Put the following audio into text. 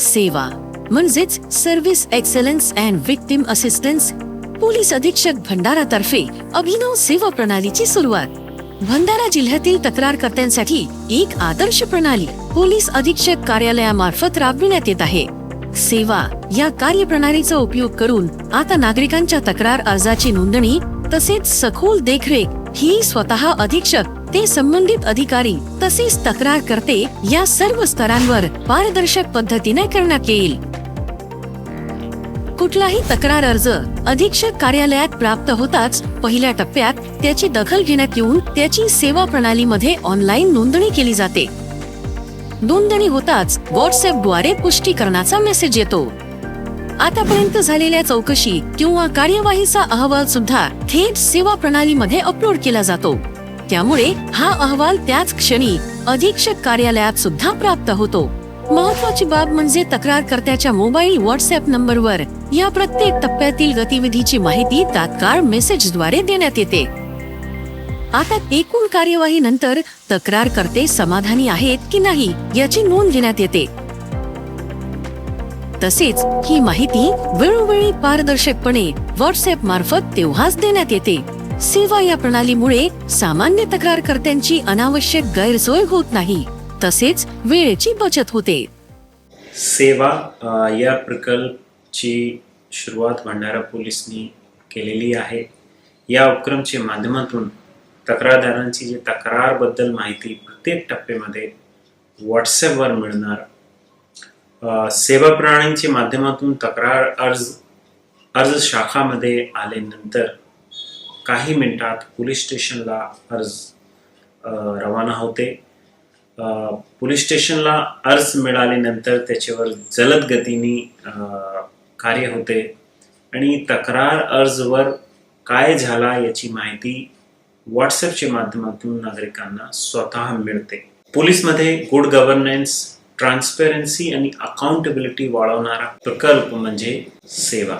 सेवा. म्हणजेच service excellence and victim assistance police अधीक्षक भंडारातर्फे अभिनव सेवा प्रणालीची सुरुवात. भंडारा जिल्ह्यातील तक्रारकर्त्यांसाठी एक आदर्श प्रणाली पोलीस अधीक्षक कार्यालयामार्फत राबविण्यात येत आहे. सेवा या कार्यप्रणालीचा उपयोग करून आता नागरिकांच्या तक्रार अर्जाची नोंदणी तसेच सखोल देखरेख ही स्वतः अधीक्षक ते संबंधित अधिकारी तसेच तक्रार करते या सर्व स्तरांवर पारदर्शक पद्धतीने करण्यात येईल. कुठलाही तक्रार अर्ज अधीक्षक कार्यालयात प्राप्त होताच पहिल्या टप्प्यात त्याची दखल घेण्यात येऊन त्याची सेवा प्रणालीमध्ये ऑनलाईन नोंदणी केली जाते. नोंदणी होताच व्हॉट्सअपद्वारे पुष्टीकरणाचा मेसेज येतो. आतापर्यंत झालेल्या चौकशी किंवा कार्यवाहीचा अहवाल सुद्धा थेट सेवा प्रणालीमध्ये अपलोड केला जातो. त्यामुळे हा अहवाल त्याच क्षणी अधीक्षक कार्यालयात सुद्धा प्राप्त होतो. महत्वाची बाब म्हणजे तक्रारकर्त्याच्या मोबाईल व्हॉट्सअप नंबरवर या प्रत्येक टप्प्यातील गतिविधीची माहिती तात्काळ मेसेजद्वारे देण्यात येते. आता एकूण कार्यवाही नंतर तक्रारकर्ते समाधानी आहेत की नाही याची नोंद घेण्यात येते. तसेच ही माहिती वेळोवेळी पारदर्शकपणे व्हॉट्सअप मार्फत तेव्हाच देण्यात येते. सेवा या प्रणालीमुळे सामान्य तक्रारकर्त्यांची अनावश्यक गैरसोय होत नाही. तसेच वेळेची बचत होते. सेवा या प्रकल्पची सुरुवात भंडारा पोलिसनी केलेली आहे. या उपक्रमच्या माध्यमातून तक्रारदारांची जी तक्रारबद्दल माहिती प्रत्येक टप्प्यामध्ये व्हॉट्सॲपवर मिळणार सेवा प्रणालीच्या माध्यमातून तक्रार अर्ज अर्ज शाखामध्ये आल्यानंतर काही मिनिटात पोलीस स्टेशनला अर्ज रवाना होते. पोलीस स्टेशनला अर्ज मिळाल्यानंतर त्याच्यावर जलद गतीने कार्य होते आणि तक्रार अर्जवर काय झाला याची माहिती व्हॉट्सअपच्या माध्यमातून नागरिकांना स्वतः मिळते. पोलीसमध्ये गुड गव्हर्नन्स ट्रान्सपेरन्सी आणि अकाउंटेबिलिटी वाढवणारा प्रकल्प म्हणजे सेवा